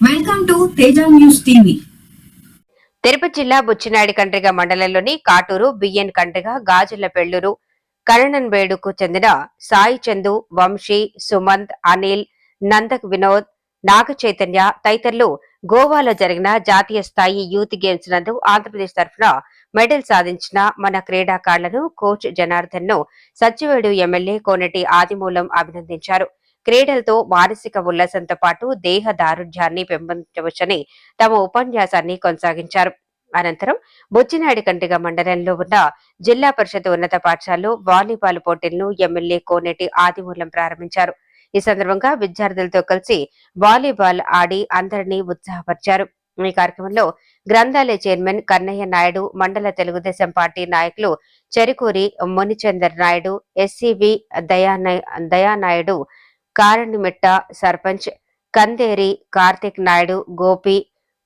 Welcome to Teja news TV. Tirupati జిల్లా బుచ్చినాయుడు కండ్రిగ మండలంలోని కాటూరు బియ్యన్ కండ్రిగ గాజుల పెళ్ళూరు కరణన్బేడుకు చెందిన సాయి చందు వంశీ సుమంత్ అనిల్ నందక్ వినోద్ నాగ చైతన్య తదితరులు గోవాలో జరిగిన జాతీయ స్థాయి యూత్ గేమ్స్ నందు ఆంధ్రప్రదేశ్ తరఫున మెడల్ సాధించిన మన క్రీడాకారులను కోచ్ జనార్దన్ను సత్యవేడు ఎమ్మెల్యే కోనటి ఆదిమూలం అభినందించారు. క్రీడలతో మానసిక ఉల్లాసంతో పాటు దేహ దారుఢ్యాన్ని పెంపొందించవచ్చని తమ ఉపన్యాసాన్ని కొనసాగించారు. అనంతరం బొచ్చినాయుడు కంటిగ మండలంలో ఉన్న జిల్లా పరిషత్ ఉన్నత పాఠశాలలో వాలీబాల్ పోటీలను ఎమ్మెల్యే కోనేటి ఆదిమూలం ప్రారంభించారు. ఈ సందర్భంగా విద్యార్థులతో కలిసి వాలీబాల్ ఆడి అందరినీ ఉత్సాహపరిచారు. ఈ కార్యక్రమంలో గ్రంథాలయ చైర్మన్ కన్నయ్య నాయుడు మండల తెలుగుదేశం పార్టీ నాయకులు చెరుకూరి మునిచందర్ నాయుడు ఎస్సీవి దయా దయానాయుడు కారణిమిట్ట సర్పంచ్ కందేరి కార్తిక్ నాయుడు గోపి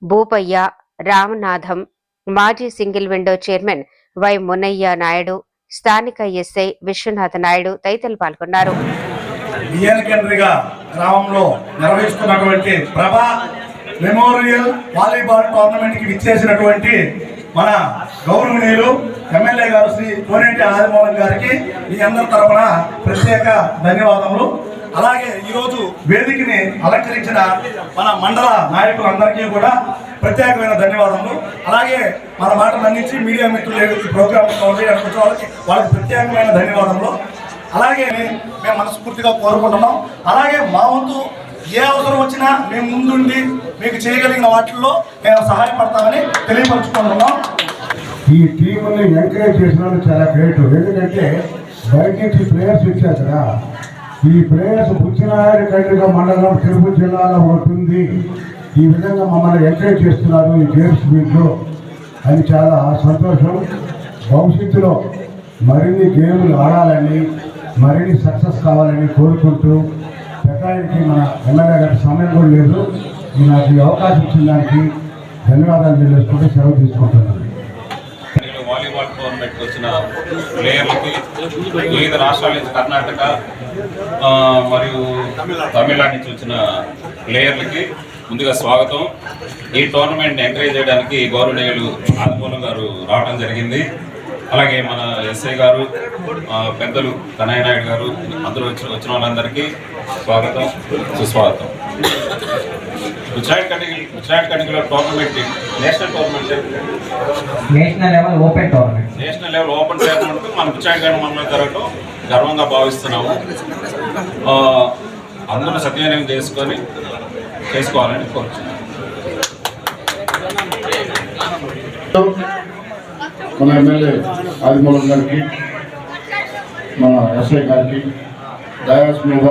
భూపయ్య రామనాథం మాజీ single window chairman Y Munayya Naidu స్థానిక ఎస్ఐ విశ్వనాథ నాయుడు తదితరులు పాల్గొన్నారు. గ్రామంలో నిర్వహిస్తున్నటువంటి ప్రభా మెమోరియల్ వాలీబాల్ టోర్నమెంట్కి విచ్చేసినటువంటి మన గౌరవనీయులు ఎమ్మెల్యే గారు శ్రీ కోనేటి ఆదిమూలం గారికి మీ అందరి తరఫున ప్రత్యేక ధన్యవాదములు. అలాగే ఈరోజు వేదికని అలంకరించిన మన మండల నాయకులందరికీ కూడా ప్రత్యేకమైన ధన్యవాదములు. అలాగే మన మాటలు అందించి మీడియా మిత్రులు ఈ ప్రోగ్రామ్ వాళ్ళకి వాళ్ళకి ప్రత్యేకమైన ధన్యవాదములు. అలాగే మేము మనస్ఫూర్తిగా కోరుకుంటున్నాం. అలాగే మా వంతు ఏ అవసరం వచ్చినా మేము ముందుండి మీకు చేయగలిగిన వాటిల్లో మేము సహాయపడతామని తెలియపరుచుకుంటున్నాం. ఈ టీంని ఎంకరేజ్ చేసిన వాళ్ళు చాలా గ్రేట్. ఎందుకంటే బయట నుంచి ప్లేయర్స్ ఇచ్చారు కదా. ఈ ప్లేయర్స్ బుచ్చినాయుడు కండ్రిగ మండలం తిరుపతి జిల్లాలో ఉంటుంది. ఈ విధంగా మమ్మల్ని ఎంకరేజ్ చేస్తున్నారు ఈ గేమ్స్ మీట్లో. అని చాలా సంతోషం. భవిష్యత్తులో మరిన్ని గేములు ఆడాలని మరిన్ని సక్సెస్ కావాలని కోరుకుంటూ పెట్టడానికి మన ఎమ్మెల్యే గారి సమయం కూడా లేదు. నాకు ఈ అవకాశం ఇచ్చిన దానికి ధన్యవాదాలు తెలియజేసుకుంటూ సెలవు తీసుకుంటున్నాను. వాలీబాల్ టోర్నమెంట్ వచ్చిన ప్లేయర్లకి వివిధ రాష్ట్రాల నుంచి కర్ణాటక మరియు తమిళనాడు నుంచి వచ్చిన ప్లేయర్లకి ముందుగా స్వాగతం. ఈ టోర్నమెంట్ ఎంకరేజ్ చేయడానికి గౌరవనీయులు ఆదిమూలం గారు రావడం జరిగింది. అలాగే మన ఎస్ఐ గారు పెద్దలు కనయ్య నాయుడు గారు అందరూ వచ్చిన వచ్చిన వాళ్ళందరికీ స్వాగతం సుస్వాగతం. ఉచ్చారణ కటికి ఉచ్చారణ కటికలో tournament national tournament national level open tournament national level open tournament మన పిచ్చాడిగాని మనలో జరగడం గర్వంగా భావిస్తున్నాము. ఆ, అందరూ సద్వినియోగం చేసుకొని చేసుకోవాలని కోరుతున్నాను మన ఎమ్మెల్యే ఆదిమూలం గారికి మన ఎస్ఐ గారికి డయాస్ మీద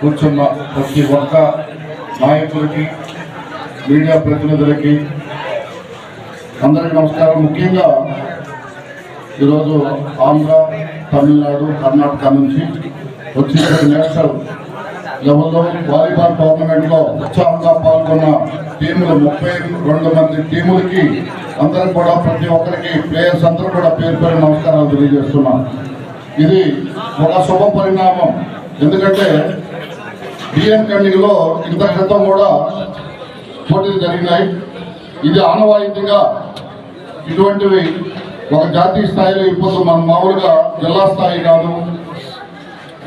కూర్చున్న ప్రతి ఒక్క నాయకులకి మీడియా ప్రతినిధులకి అందరికీ నమస్కారం. ముఖ్యంగా ఈరోజు ఆంధ్ర తమిళనాడు కర్ణాటక నుంచి వచ్చిన నేషనల్ లెవెల్లో వాలీబాల్ టోర్నమెంట్లో ఉత్సాహంగా పాల్గొన్న టీములు ముప్పై రెండు మంది టీములకి అందరూ కూడా ప్రతి ఒక్కరికి ప్లేయర్స్ అందరూ కూడా పేరు పేరు నమస్కారాలు తెలియజేస్తున్నాం. ఇది ఒక శుభ పరిణామం. ఎందుకంటే బిఎం కండిలో ఇంత క్రితం కూడా పోటీలు జరిగినాయి. ఇది ఆనవాయితీగా ఇటువంటివి ఒక జాతీయ స్థాయిలో ఇప్పుడు మన మామూలుగా జిల్లా స్థాయి కాదు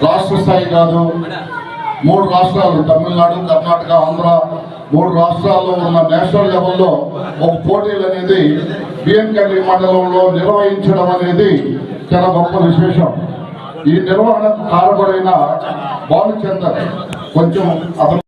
రాష్ట్ర స్థాయి కాదు మూడు రాష్ట్రాలు తమిళనాడు కర్ణాటక ఆంధ్ర మూడు రాష్ట్రాల్లో ఉన్న నేషనల్ లెవెల్లో ఒక పోటీలు అనేది బిఎన్కల్లి మండలంలో నిర్వహించడం అనేది చాలా గొప్ప విశేషం. ఈ నిర్వహణకు కారకుడైన భానుచందర్ కొంచెం అతను